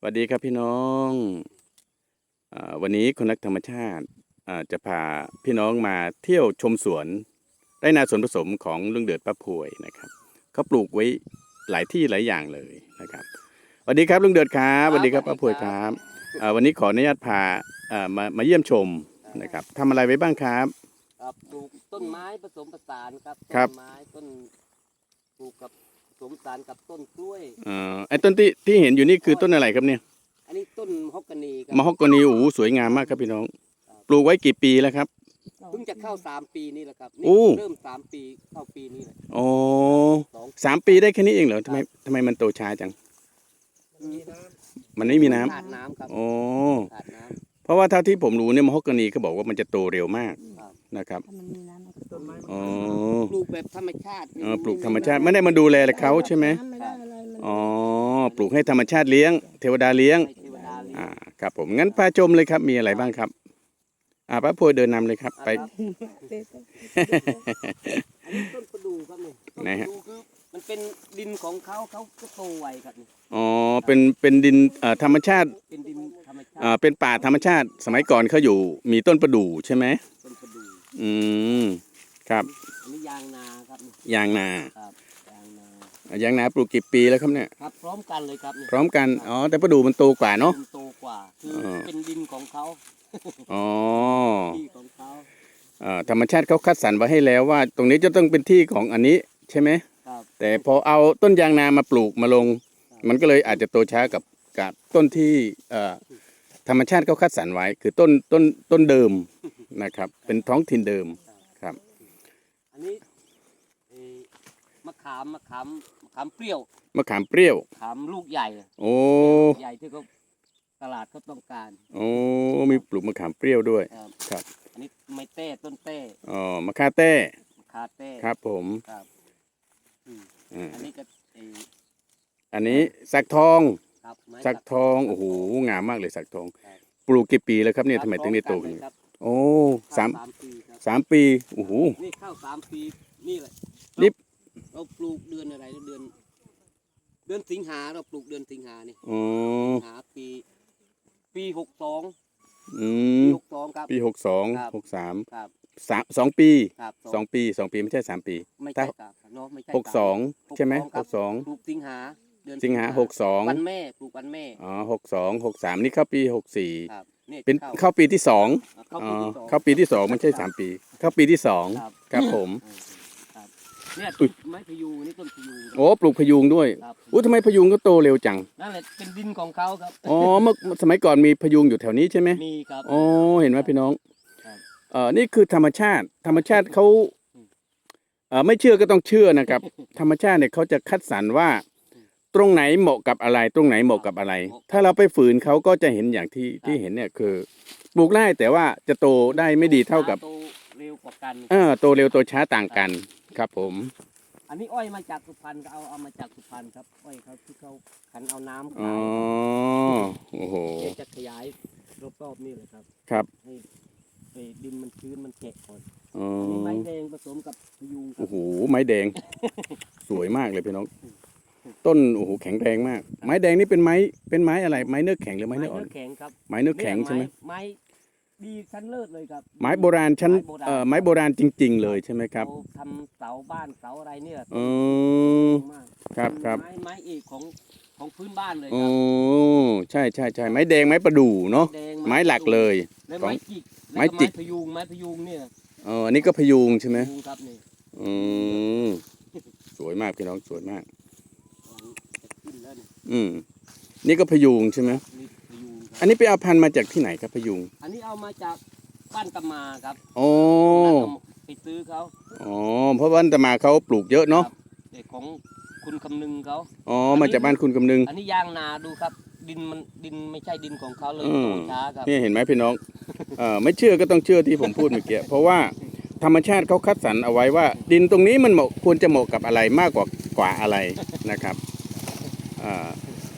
สวัสดีครับพี่น้องอาวันนี้คนรักธรรมชาติอ่าจะพาพี่น้องมาเที่ยวชมสวนไร่นาสวนผสมของลุงเดือดป้าพวยนะครับเขาปลูกไว้หลายที่หลายอย่างเลยนะครับสวัสดีครับลุงเดือดครับสวัสดีครับป้าพวยครับอ่าวันนี้ขออนุญาตพาอ่ามามาเยี่ยมชมนะครับทำอะไรไว้บ้างครับครับปลูกต้นไม้ผสมผสานครับครับต้นไม้ต้นปลูกกับ ผสมผสานกับต้นกล้วย อ่าไอ้ต้นที่ที่เห็นอยู่นี่คือต้นอะไรครับเนี่ยอันนี้ต้นฮอกกานีครัมะฮอกกานีโอ้โหสวยงามมากครับพี่น้องปลูกไว้กี่ปีแล้วครับ เพิ่งจะเข้าสามปีนี่แหละครับโอ้นี่เริ่มสามปีเข้าปีนี้แหละโอ้สองสามปีได้แค่นี้เองเหรอทำไมทำไมมันโตช้าจัง มันไม่มีน้ำขาดน้ำครับโอ้ขาดน้เพราะว่าเท่าที่ผมรู้เนี่ยมะฮอกกานีเขาบอกว่ามันจะโตเร็วมากำครับ นะครับถ้ามันมีน้ำมันก็ต้นไม้อ๋อปลูกแบบธรรมชาติเออปลูกธรรมชาติไม่ได้มาดูแลเขาใช่ไหมน้ำไม่ได้อะไรมันอ๋อปลูกให้ธรรมชาติเลี้ยง เทวดาเลี้ยงให้เทวดาเลี้ยงอ่าครับผมงั้นพาชมเลยครับมีอะไรบ้างครับ อ่าพระโพยเดินนำเลยครับไปครับเต้ๆอันนี้ต้นประดู่ครับนี่ต้นไหนประฮะดู่คือมันเป็นดินของเขาเขาก็โตไวครับนี่อ๋อเป็นเป็นดินเอ่อธรรมชาติเป็นดินธรรมชาอ่าติเป็นป่าธรรมชาติ สมัยก่อนเขาอยู่มีต้นประดู่ใช่ไหมต้นประดู่ อืมครับอันนี้ยางนาครับนี่ยางนาครับยางนาอะยางนาปลูกกี่ปีแล้วครับเนี่ย ครับ พร้อมกันเลยครับนี่พร้อมกันอ๋อแต่ประดู่มันโตกว่าเนาะ ดิโตกว่า คือเออ เป็นดินของเขาอ๋อที่ของเขาเอ่อธรรมชาติเขาคัดสรรไว้ให้แล้วว่า ตรงนี้จะต้องเป็นที่ของอันนี้ใช่ไหมครับ แต่พอเอาต้นยางนามาปลูกมาลง มันก็เลยอาจจะโตช้ากับกับต้นที่เอ่อธรรมชาติเขาคัดสรรไว้ คือต้นต้นต้นเดิม นะครับ เป็นท้องถิ่นเดิมครับ อันนี้เอ่อมะขามมะขามมะขามเปรี้ยวมะขามเปรี้ยว ขามลูกใหญ่โอ้ใหญ่ที่เขาตลาดเขาต้องการโอ้มีปลูกมะขามเปรี้ยวด้วย ครับครับ อันนี้ไม้เต้ต้นเต้อ๋อมะค่าแต้มะคาเต้ครับผมครับอืมอ่าอันนี้ก็เอ่ออันนี้สักทอง ครับไม้สักทองโอ้โหงามมากเลยสักทองครับปลูกกี่ปีแล้วครับเนี่ยครับทำไมถึงได้โตพขร้อนาดมนี้กันเลยครับโอ้สามเข้ปีครับสามปีโอ้โห นี่เข้าสามปีนี่แหละนี่เราปลูกเดือนอะไรนะเดือน เดือนสิงหาเราปลูกเดือนสิงหานี่อ๋อสิงหาปี ปีหกสองอืปีมหกสองครับ ปีหกสองครับ หกสามครับสามสองปีครับสองปีสองปีไม่ใช่สามปี ไม่ถ้าใช่ครับเนาะไม่ใช่หกสองครับใช่ไหมคหรับกสองปลูกสิงหา เดือนสิงหาหกสองวันแม่ปลูกวันแม่อ๋อหกสองหกสามนี่เข้าปีหกสี่ครับเนี่ยเป็นเข้าเข้าปีที่สองเข้าอ๋ปีอที่สองเข้าปีที่สองไม่ใช่สามปี เข้าปีที่สองครับครับผมครับเนี่ยอุ๊ต้ยนไม้พะยูงนี่ต้นพะยูงโอ้ปลูกพยุงด้วยครับอู้ทำไมพยุงก็โตเร็วจังนั่นแหละเป็นดินของเขาครับอ๋อเมื่อสมัยก่อนมีพยุงอยู่แถวนี้ใช่ไหมมีครับอ๋อเห็นไหมพี่น้องครับเอ่อนี่คือธรรมชาติ ธรรมชาติเขาเอ่อไม่เชื่อก็ต้องเชื่อนะครับ ธรรมชาติเนี่ยเขาจะคัดสรรว่า ตรงไหนเหมาะกับอะไรตรงไหนเหมาะกับอะไร ถ้าเราไปฝืนเขาก็จะเห็นอย่างที่ที่เห็นเนี่ยคือปลูกได้แต่ว่าจะโตได้ไม่ดีเท่ากับ โตเร็วกว่ากัน เออโตเร็วโตช้าต่างกันครับผม อันนี้อ้อยมาจากสุพรรณก็เอาเอามาจากสุพรรณครับ อ้อยเขาที่เขาขันเอาน้ำอ๋ขาอยโอ้โห เดี๋ยวจะขยายรอบๆนี่เลยครับครับ ให้ให้ดินมันชื้นมันแฉะก่อนอ๋ออันนี้ไม้แดงผสมกับพยุงครัโอ้บโหไม้แดง สวยมากเลยพี่น้อง ต้นโอ้โหแข็งแรงมาก ไม้แดงนี่เป็นไม้เป็นไม้อะไรไม้เนื้อแข็งหรือไม้ไม้เนื้ออ่อนเนื้อแข็งครับไม้เนื้อแข็งใช่ไหมเนี่ยไม้ดีชั้นเลิศเลยครับ ไม้โบราณชั้นไม้โบราณเอ่อไม้โบราณจริง ๆ เลยใช่ไหมครับเราทำเสาบ้านเสาอะไรเนี่ยอืมมากครับครับไม้ไม้เอกของของพื้นบ้านเลยคโอ้รับใช่ใช่ใช่ไม้แดงไม้ประดู่เนาะแดงไม้หลักเลย และของไม้จิก ไม้แล้วจิกพยุงไม้พยุงเนี่ยเอออันนี้ก็พยุงใช่ไหมพยุงครับนี่อืมสวยมากพี่น้องสวยมากจะขึ้นแล้วนี่ อืม นี่ก็พยุงใช่ไหมนี่พยุงคอัรับนนี้ไปเอาพันธุ์มาจากที่ไหนครับพยุง อันนี้เอามาจากบ้านตะมาครับโอ้ไปซื้อเขาอ๋อเพราะว่าตมาเขาปลูกเยอะเนาะเด็กของคุณคำนึงเขาอ๋อมาจากบ้านคุณกำนึง อันนี้ยางนาดูครับ ดินมันดินไม่ใช่ดินของเขาเลยอืมโตช้าครับนี่เห็นไหมพี่น้องเอ่อไม่เชื่อก็ต้องเชื่อที่ผมพูดเมื่อกี้เพราะว่าธรรมชาติเขาคัดสรรเอาไว้ว่า ดินตรงนี้มันเหมาะควรจะเหมาะกับอะไรมากกว่ากว่าอะไรนะครับอ่า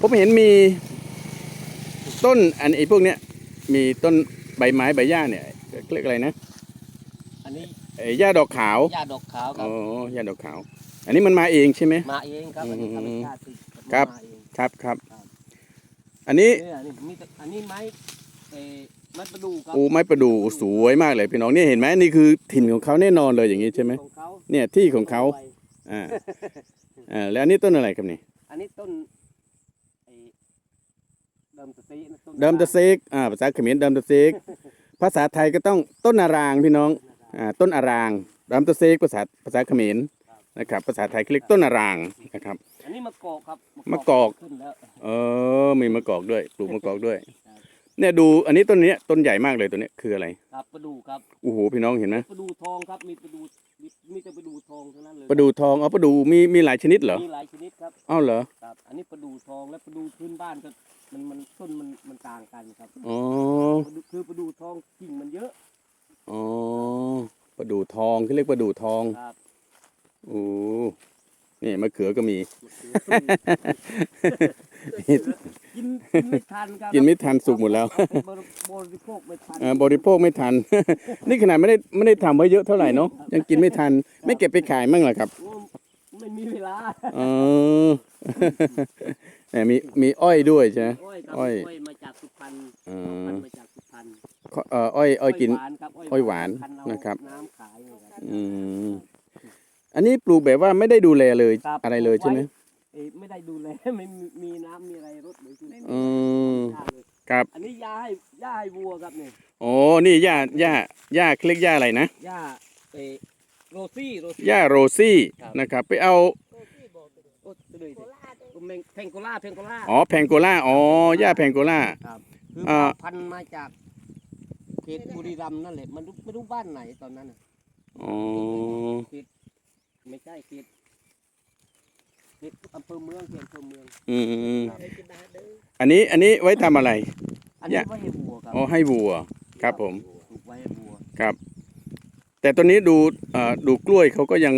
ผมเห็นมีต้นอันไอ้พวกเนี้ยมีต้นใบไม้ใบหญ้าเนี่ยเรียกอะไรนะอันนี้ไอ้หญ้าดอกขาวหญ้าดอกขาวคอ๋รัอบหญ้าดอกขาว อันนี้มันมาเองใช่ไหมมาเองครับอันนี้ธรรมชาติที่ครับมาเองครับครับ อันนี้เนี่ยนี่มีแต่อันนี้ไม้เออไม้ประดูครับโอ้ไม้ประดู่สวยมากเลยพี่น้องนี่เห็นไหมนี่คือถิ่นของเขาแน่นอนเลยอย่างนี้ใช่ไหมของเขาเนี่ยที่ของเขาอ่าอ่าแล้วอันนี้ต้นอะไรครับนี่ อันนี้ต้นไอ้เดิมตะซีนะต้นเดิมตะเซกอ่าภาษาเขมรเดิมตะเซกภาษาไทยก็ต้องต้นอารางพี่น้องอ่าต้นอารางเดิมตะเซกภาษาภาษาเขมรนะครับ ภาษาไทยเขาเรียกต้นอารางนะครับ อันนี้มะกอกครับมะกอก ขึ้นแล้วเออมีมะกอกด้วยปลูกมะกอกด้วย เนี่ยดูอันนี้ต้นเนี้ยต้นใหญ่มากเลยตัวเนี้ยคืออะไรครับประดูครับโอ้โหพี่น้องเห็นไหมประดูทองครับมีประดูมีมีแต่ประดูทองทั้งนั้นเลยประดูทองอ๋อประดูมีมีหลายชนิดเหรอ มีหลายชนิด ครับอ้าวเหรอครับอันนี้ประดูทองและประดูพื้นบ้านก็มันมันต้นมันมันต่างกันครับอ๋อประดูคือประดูทองกิ่งมันเยอะอ๋อประดูทองเขาเรียกประดูทองครับโอ้นี่มะเขือก็มีกินกินไม่ทันครับกินไม่ทันสุกหมดแล้วบริบริโภคไม่ทันอ่าบริโภคไม่ทัน นี่ขนาดไม่ได้ไม่ได้ทำไว้เยอะเท่าไหร่เนาะยังกินไม่ทัน ไม่เก็บไปขายมั่งเหรอครับโอ้ ไม่มีเวลาเออแต่มีมีอ้อยด้วยใช่ไหม อ้อยครับอ้อย อ้อยมาจากสุพรรณเอพัอนธุ์มาจากสุพรรณเอ่ออ้อยอ้อยกิน หวานครับอ้อยหวานพัธุ์เอนะครับ น้ำขายเนี่ยครับ อืมอันนี้ปลูกแบบว่าไม่ได้ดูแลเลยครับ อะไรเลยใช่ไหมเอ้ยไม่ได้ดูแลไม่มีมีน้ำมีอะไรรดเลยคืออืมหญ้าเลยครับอันนี้ยาให้ยาให้วัวครับเนี่ยโอ้นี่หญ้าหญ้าหญ้าเขาเรียกหญ้าอะไรนะ ยาเออ โรซี่โรซี่หญ้าโรซี่ครับ นะครับ ไปเอา โอ้เลยดิโอ้แมงเพงโกล่าเพงโกล่า อ๋อแพงโกล่า อ๋อหญ้าแพงโกล่า คืออ่า พันธุ์มาจากเขตบุรีรัมย์นั่นแหละมันไม่รู้บ้านไหนตอนนั้นน่ะอ๋อ ไม่ใช่เขตเขตอำเภอเมืองเขตอำเภอเมืองอืมอืมอืมอันนี้ อันนี้ไว้ทำอะไร อันนี้เนี่ยไว้ให้วัวครับอ๋อ ให้วัว ครับผมปลูกไว้ให้วัวครับ แต่ตัวนี้ดูเอ่อดูกล้วยเขาก็ยัง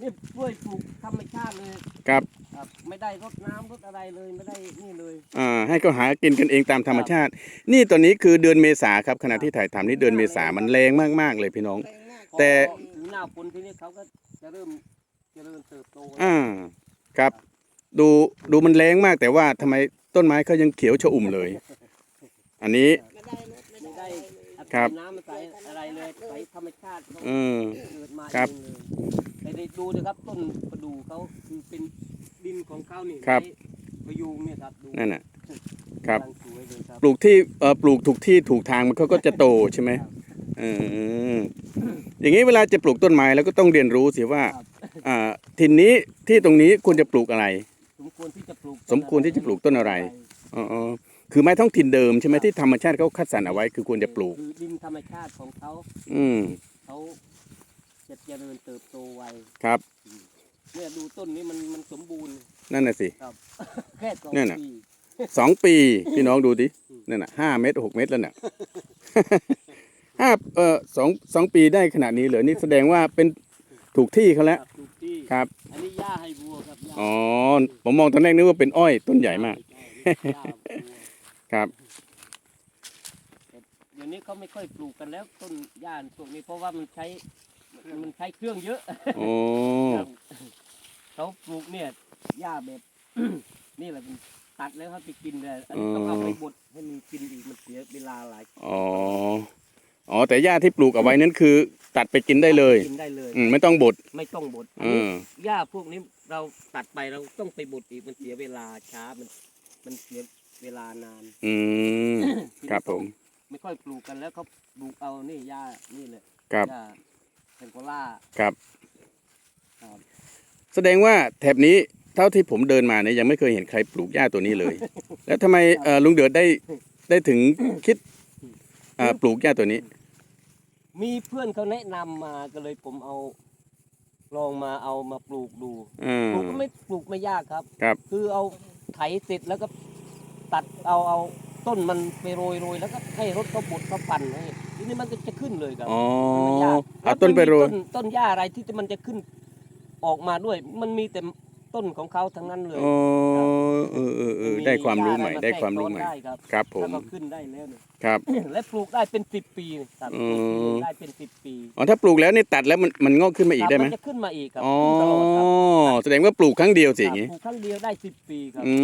นี่กล้วยปลูกธรรมชาติเลยครับครับ ไม่ได้รดน้ำรดอะไรเลยไม่ได้นี่เลย อ่าให้เขาหากินกันเองตามธรรมชาติ นี่ตอนนี้คือเดือนเมษาครับขณะที่ถ่ายทำนี่เดือนเมษามันแรงมากๆเลยพี่น้องแต่ พอถึงหน้าฝนทีนี้เขาก็จะเริ่มเจริญเติบโตอ่าครับ ดูดูมันแรงมากแต่ว่าทำไมต้นไม้เขายังเขียวชอุ่มเลย อันนี้ ครับ น้ำมาใส่อะไรเลยใส่ธรรมชาติเขาอืม เกิดมาครับเองเลยแต่ได้ดูนะครับต้นประดู่เขาคือเป็นดินของเขานี่ครับไม้ประยูงเนี่ยครับดูนั่นน่ะ ครับ กำลังสวยเลยครับปลูกที่เอ่อปลูกถูกที่ถูกทางมันเขาก็จะโตใช่ไหมเอออย่างนี้เวลาจะปลูกต้นไม้แล้วก็ต้องเรียนรู้สิว่าครับอ่าถิ่นนี้ที่ตรงนี้ควรจะปลูกอะไร สมควรที่จะปลูกสมควรที่จะปลูกต้นอะไร อ๋ออ๋อ คือไม้ท้องถิ่นเดิมใช่ไหมที่ธรรมชาติเขาคัดสรรเอาไว้คือควรจะปลูกคือดินธรรมชาติของเขาอืมเขาจะเจริญเติบโตไวครับ เนี่ยดูต้นนี้มันมันสมบูรณ์นั่นน่ะสิแค่สองเนี่ยน่ะปี สองปีพี่น้องดูดินั่นน่ะห้าเมตรหกเมตรแล้วน่ะ ห้าเอ่อสองสองปีได้ขนาดนี้เหรอนี่แสดงว่าเป็นถูกที่เขาแล้วครับถูกที่ครับ อันนี้หญ้าให้วัวครับหญ้าอ๋อผมมองตอนแรกนึกว่าเป็นอ้อยต้นใหญ่มาก ใช่หญ้าวัว ครับเดี๋ยวนี้เขาไม่ค่อยปลูกกันแล้วต้นหญ้าพวกนี้เพราะว่ามันใช้มันใช้เครื่องเยอะโอ้เขาปลูกเนี่ยหญ้าแบบ นี่แหละมันตัดแล้วเขาไปกินเลยอันนี้ต้องเอาไปบดให้มันกินอีกมันเสียเวลาหลายอ๋ออ๋อแต่หญ้าที่ปลูกเอาไว้นั้นคือ ตัดไปกินได้เลยกินได้เลยอืมไม่ต้องบดไม่ต้องบดเออหญ้าพวกนี้เราตัดไปเราต้องไปบดอีกมันเสียเวลาช้ามัน มันเสีย เวลานาน อืม ครับผม ไม่ค่อยปลูกกันแล้วเขาปลูกเอานี่หญ้านี่เลยครับหญ้าเทนโกล่าครับ ครับ แสดงว่าแถบนี้เท่าที่ผมเดินมาเนี่ยยังไม่เคยเห็นใครปลูกหญ้าตัวนี้เลย แล้วทำไมเอ่อลุงเดือดได้ได้ถึงคิดเอ่อปลูกหญ้าตัวนี้ มีเพื่อนเขาแนะนำมาก็เลยผมเอา ลองมาเอามาปลูกดูอ่าปลูกก็ไม่ปลูกไม่ยากครับ ครับ คือเอาไถเสร็จแล้วก็ ตัดเอาเอาต้นมันไปโรยโรยแล้วก็ให้รถเขาบดเขาปั่นให้ทีนี้มันก็จะขึ้นเลยครับอ๋อมันไม่ยากเอาต้นไปโรย แล้วมันมีต้นต้นหญ้าอะไรที่จะมันจะขึ้นออกมาด้วย มันมีแต่ ต้นของเขาทั้งนั้นเลยอ๋อเออเออเออได้ความรู้ใหม่ ได้ความรู้ใหม่ ได้ครับครับผแล้วมก็ขึ้นได้แล้วเนี่ยครับ และปลูกได้เป็นสิบปีครับอืมปลูกได้เป็นสิบปีอ๋อถ้าปลูกแล้วนี่ตัดแล้วมันมันงอกขึ้นมาอีกได้ไหมครับนจะขึ้นมาอีกครับอ๋อขึ้นตลอดครับแสดงว่าปลูกครั้งเดียวสิอย่างครังี้บปลูกครั้งเดียวได้สิบปีครับอื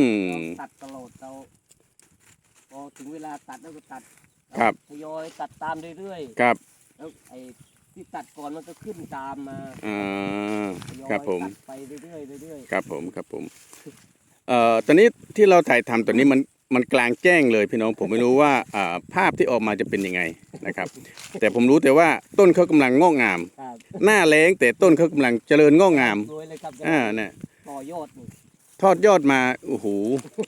มเราตัดตลอดเราพอถึงเวลาตัดแล้วก็ตัดครับทยอยตัดตามเรื่อยครับๆแล้วไอ้ ที่ตัดก่อนมันก็ขึ้นตามมาอ่าทยอยครับผม ตัดไปเรื่อยๆเรื่อยครับผมครับผมเอ่อตอนนี้ที่เราถ่ายทำตอนนี้มันมันกลางแจ้งเลยพี่น้องผมไม่รู้ว่าอ่าภาพที่ออกมาจะเป็นยังไงนะครับ แต่ผมรู้แต่ว่าต้นเขากำลังงอกงาม ๆครับหน้าแรงแต่ต้นเขากำลังเจริญงอกงามสวยเลยครับอ่าเนี่ยต่อยอดนี่ทอดยอดมาโอ้โห